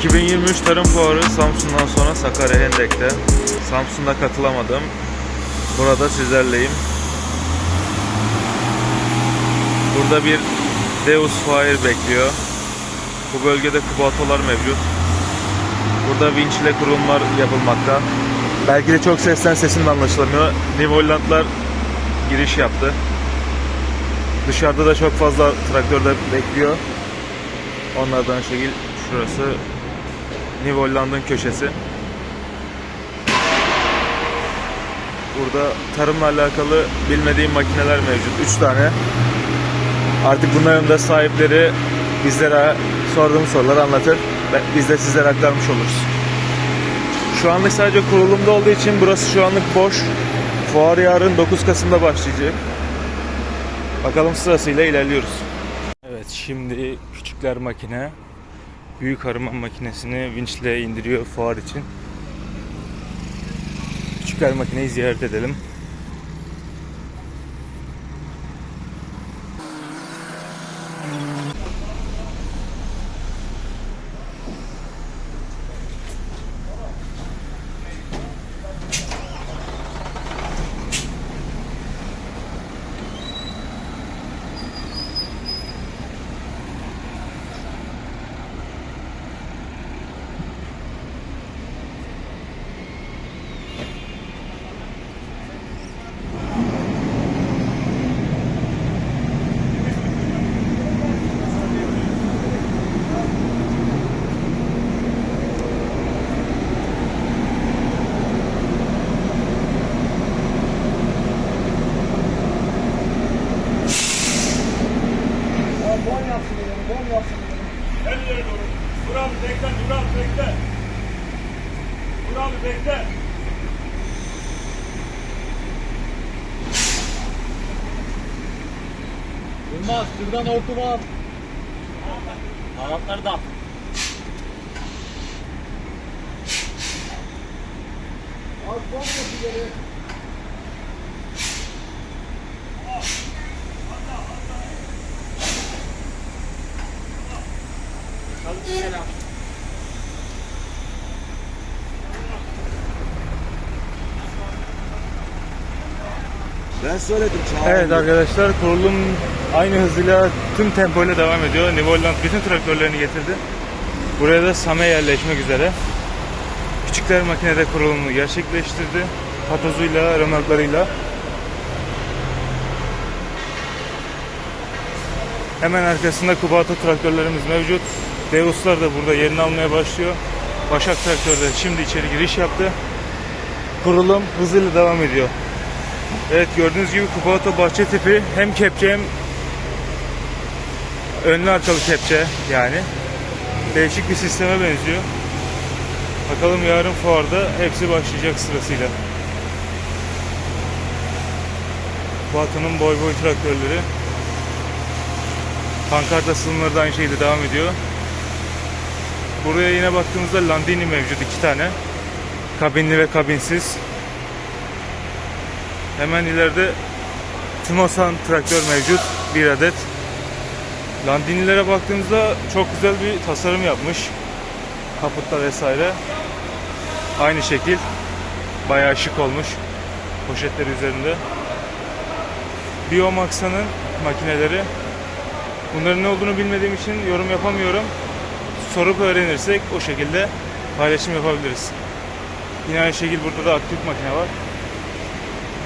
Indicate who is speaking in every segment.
Speaker 1: 2023 Tarım Fuarı Samsun'dan sonra Sakarya Hendek'te. Samsun'da katılamadım. Burada sizlerleyim. Burada bir Deus Fire bekliyor. Bu bölgede kubatolar mevcut. Burada vinç ile kurulumlar yapılmakta. Belki de çok sesten sesim de anlaşılamıyor. New Holland'lar giriş yaptı. Dışarıda da çok fazla traktör de bekliyor. Onlardan şekil şurası New Holland'ın köşesi. Burada tarımla alakalı bilmediğim makineler mevcut. 3 tane. Artık bunların da sahipleri bizlere sorduğum soruları anlatır. Biz de sizlere aktarmış oluruz. Şu anlık sadece kurulumda olduğu için burası şu anlık boş. Fuar yarın 9 Kasım'da başlayacak. Bakalım sırasıyla ilerliyoruz. Evet şimdi küçükler makine büyük harman makinesini vinçle indiriyor fuar için. Küçükler makineyi ziyaret edelim.
Speaker 2: Abi bekle.
Speaker 3: Yılmaz, şuradan hortumu al. Anahtarı da al. Al, bon yapsın geri.
Speaker 4: Ben söyledim çağırın.
Speaker 1: Evet arkadaşlar kurulum aynı hızıyla tüm tempoyla devam ediyor. New Holland bütün traktörlerini getirdi. Buraya da SAM'e yerleşmek üzere. Küçükler makinede kurulumunu gerçekleştirdi. Patozuyla, römorklarıyla. Hemen arkasında Kubato traktörlerimiz mevcut. Deus'lar da burada yerini almaya başlıyor. Başak traktör de şimdi içeri giriş yaptı. Kurulum hızıyla devam ediyor. Evet gördüğünüz gibi Kupato bahçe tipi hem kepçe hem önlü arkalı kepçe yani. Değişik bir sisteme benziyor. Bakalım yarın fuarda hepsi başlayacak sırasıyla. Kupato'nun boy boy traktörleri. Pankart asılımları da aynı şekilde devam ediyor. Buraya yine baktığımızda Landini mevcut iki tane. Kabinli ve kabinsiz. Hemen ileride Timosan traktör mevcut. Bir adet. Landinilere baktığımızda çok güzel bir tasarım yapmış. Kaputta vesaire. Aynı şekil. Bayağı şık olmuş. Poşetleri üzerinde. Biomaxa'nın makineleri. Bunların ne olduğunu bilmediğim için yorum yapamıyorum. Sorup öğrenirsek o şekilde paylaşım yapabiliriz. Yine aynı şekilde burada da aktif makine var.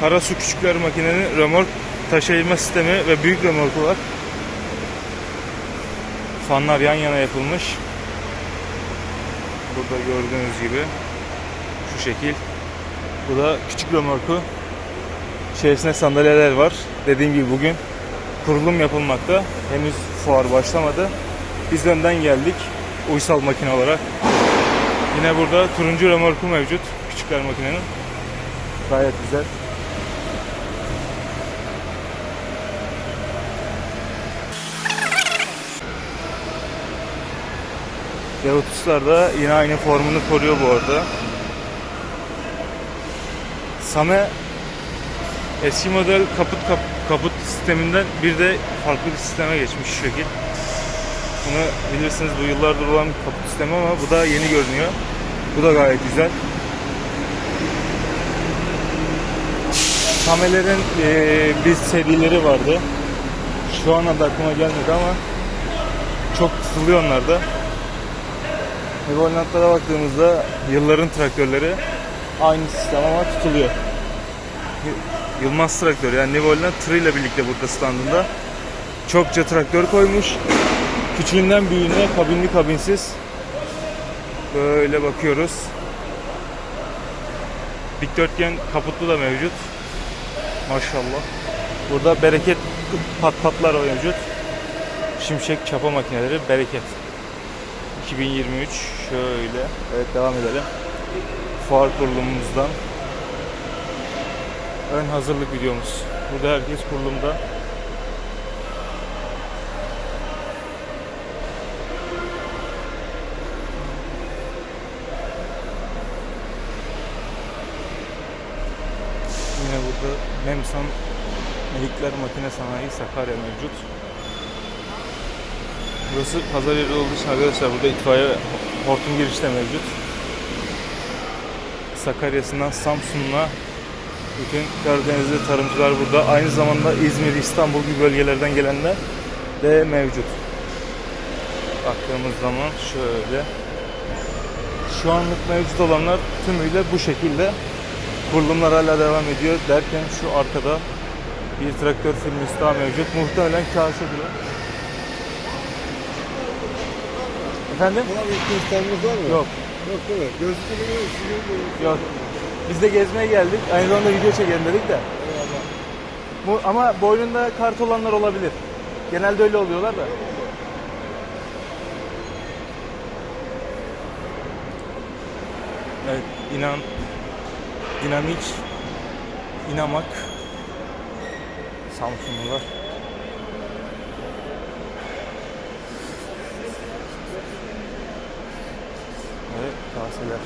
Speaker 1: Karasu küçükler makinenin römork taşıyma sistemi ve büyük römorku var. Fanlar yan yana yapılmış. Burada gördüğünüz gibi şu şekil. Bu da küçük römorku. İçerisinde sandalyeler var. Dediğim gibi bugün kurulum yapılmakta. Henüz fuar başlamadı. Biz önden geldik. Uysal makine olarak. Yine burada turuncu römorku mevcut. Küçükler makinenin. Gayet güzel. Deotuslar da yine aynı formunu koruyor bu arada. Same eski model kaput kap- kaput sisteminden bir de farklı bir sisteme geçmiş şu şekil. Bunu bilirsiniz bu yıllardır olan bir kaput sistemi ama bu da yeni görünüyor. Bu da gayet güzel. Kamelerin eee bir serileri vardı. Şu an adı aklıma gelmedi ama çok tutuluyor onlar da. Evolantlara baktığımızda yılların traktörleri aynı sistem ama tutuluyor. Yılmaz traktör yani Nivoland tır ile birlikte burada standında. Çokça traktör koymuş. Küçüğünden büyüğüne kabinli kabinsiz. Böyle bakıyoruz. Dikdörtgen kaputlu da mevcut. Maşallah. Burada bereket pat patlar mevcut. Şimşek çapa makineleri bereket. 2023 şöyle. Evet devam edelim. Fuar kurulumumuzdan. Ön hazırlık videomuz. Burada herkes kurulumda. Yine burada Memsan Melikler Makine Sanayi Sakarya mevcut. Burası pazar yeri olduğu için arkadaşlar burada itfaiye hortum girişi de mevcut. Sakarya'sından Samsun'la bütün Karadenizli tarımcılar burada. Aynı zamanda İzmir, İstanbul gibi bölgelerden gelenler de mevcut. Baktığımız zaman şöyle. Şu anlık mevcut olanlar tümüyle bu şekilde. Kurulumlar hala devam ediyor derken şu arkada bir traktör firması daha mevcut. Muhtemelen kaşedir o. Efendim?
Speaker 3: Buna bir gösterimiz var mı?
Speaker 1: Yok.
Speaker 3: Yok değil mi? Gözlükle böyle siliyor
Speaker 1: Yok. Biz de gezmeye geldik. Aynı zamanda video çekelim dedik de. Bu, ama boynunda kart olanlar olabilir. Genelde öyle oluyorlar da. Evet, inan dinamik inamak Samsunlular. Evet, kaseler.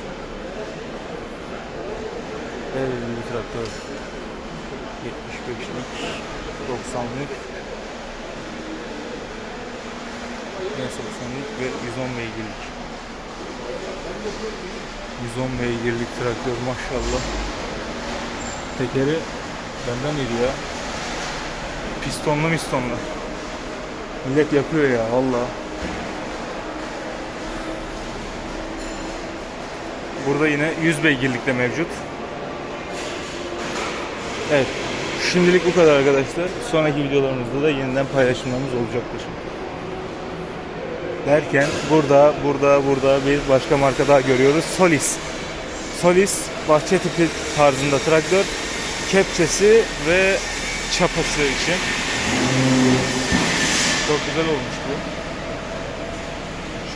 Speaker 1: Devrimli traktör. 75'lik, 90'lık, 80'lik ve 110 beygirlik. 110 beygirlik traktör maşallah. Tekeri benden iri ya. Pistonlu mistonlu. Millet yapıyor ya valla. Burada yine 100 beygirlik de mevcut. Evet. Şimdilik bu kadar arkadaşlar. Sonraki videolarımızda da yeniden paylaşımlarımız olacaktır. Derken burada, burada, burada bir başka marka daha görüyoruz. Solis. Solis bahçe tipi tarzında traktör. Kepçesi ve çapası için. Çok güzel olmuş bu.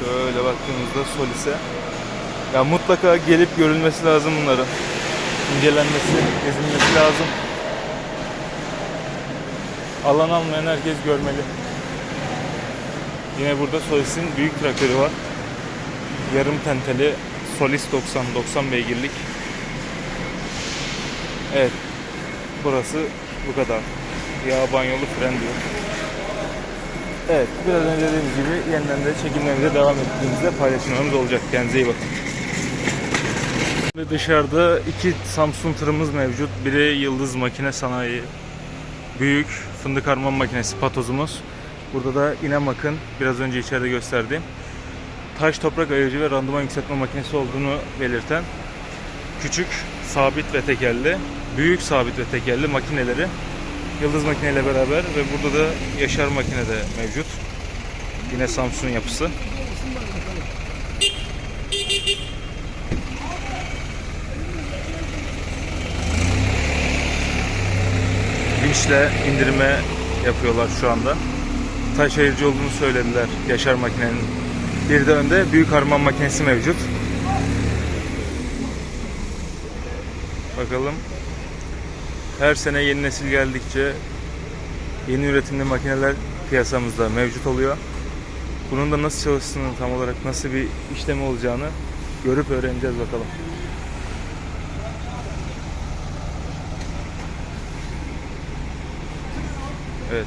Speaker 1: Şöyle baktığımızda Solis'e. Ya mutlaka gelip görülmesi lazım bunların. İncelenmesi, gezilmesi lazım. Alan almayan herkes görmeli. Yine burada Solis'in büyük traktörü var. Yarım tenteli Solis 90, 90 beygirlik. Evet. Burası bu kadar. Yağ banyolu fren diyor. Evet, biraz önce dediğimiz gibi yeniden de çekimlerimize devam ettiğimizde paylaşımlarımız olacak. Kendinize iyi bakın. Ve dışarıda iki Samsung tırımız mevcut. Biri Yıldız Makine Sanayi. Büyük fındık harman makinesi patozumuz. Burada da İnemak'ın biraz önce içeride gösterdiğim taş toprak ayırıcı ve randıman yükseltme makinesi olduğunu belirten küçük sabit ve tekerli, büyük sabit ve tekerli makineleri Yıldız makineyle beraber ve burada da Yaşar makine de mevcut. Yine Samsung yapısı. Vinçle indirme yapıyorlar şu anda. Taş ayırıcı olduğunu söylediler Yaşar makinenin. Bir de önde büyük harman makinesi mevcut. Bakalım. Her sene yeni nesil geldikçe yeni üretimli makineler piyasamızda mevcut oluyor. Bunun da nasıl çalıştığını tam olarak nasıl bir işlemi olacağını görüp öğreneceğiz bakalım. Evet.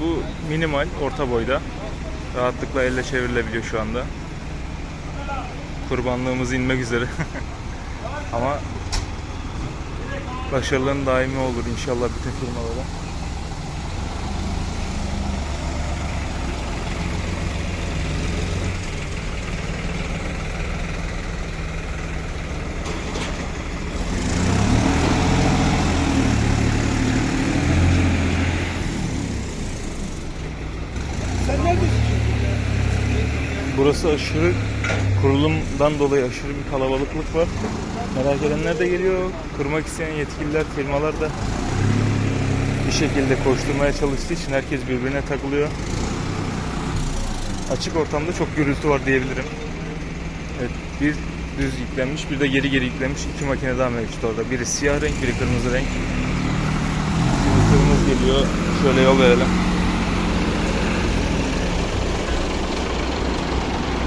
Speaker 1: Bu minimal orta boyda. Rahatlıkla elle çevrilebiliyor şu anda. Kurbanlığımız inmek üzere. Ama başarıların daimi olur inşallah bütün firmalara. Burası aşırı kurulumdan dolayı aşırı bir kalabalıklık var. Merak edenler de geliyor. Kurmak isteyen yetkililer, firmalar da bir şekilde koşturmaya çalıştığı için herkes birbirine takılıyor. Açık ortamda çok gürültü var diyebilirim. Evet, bir düz yüklenmiş, bir de geri geri yüklenmiş iki makine daha mevcut orada. Biri siyah renk, biri kırmızı renk. Şimdi tırımız geliyor. Şöyle yol verelim.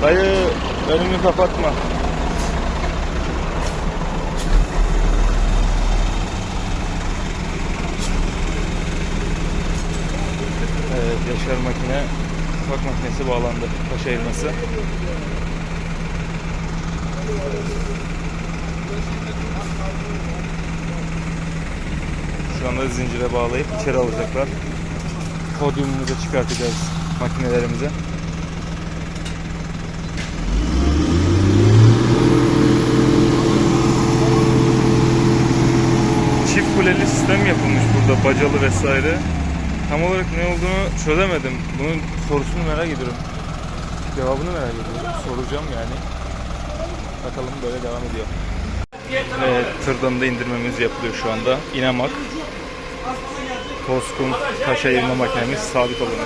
Speaker 1: Dayı önümü kapatma. Evet, Yaşar makine ufak makinesi bağlandı. Taş ayırması. Şu anda zincire bağlayıp içeri alacaklar. Podyumumuza çıkartacağız makinelerimize. Kuleli sistem yapılmış burada bacalı vesaire. Tam olarak ne olduğunu çözemedim. Bunun sorusunu merak ediyorum. Cevabını merak ediyorum. Soracağım yani. Bakalım böyle devam ediyor. Evet, tırdan da indirmemiz yapılıyor şu anda. İnemak. Toskun taş ayırma makinemiz sabit olanı.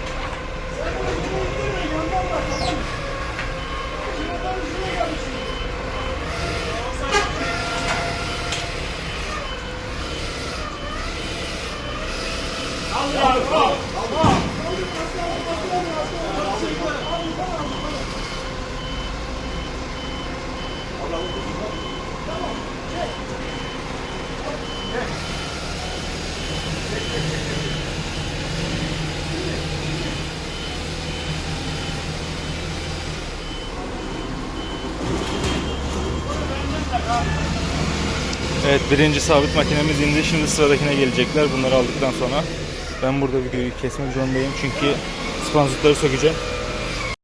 Speaker 1: Evet birinci sabit makinemiz indi. Şimdi sıradakine gelecekler. Bunları aldıktan sonra ben burada videoyu kesmek zorundayım. Çünkü spanzutları sökeceğim.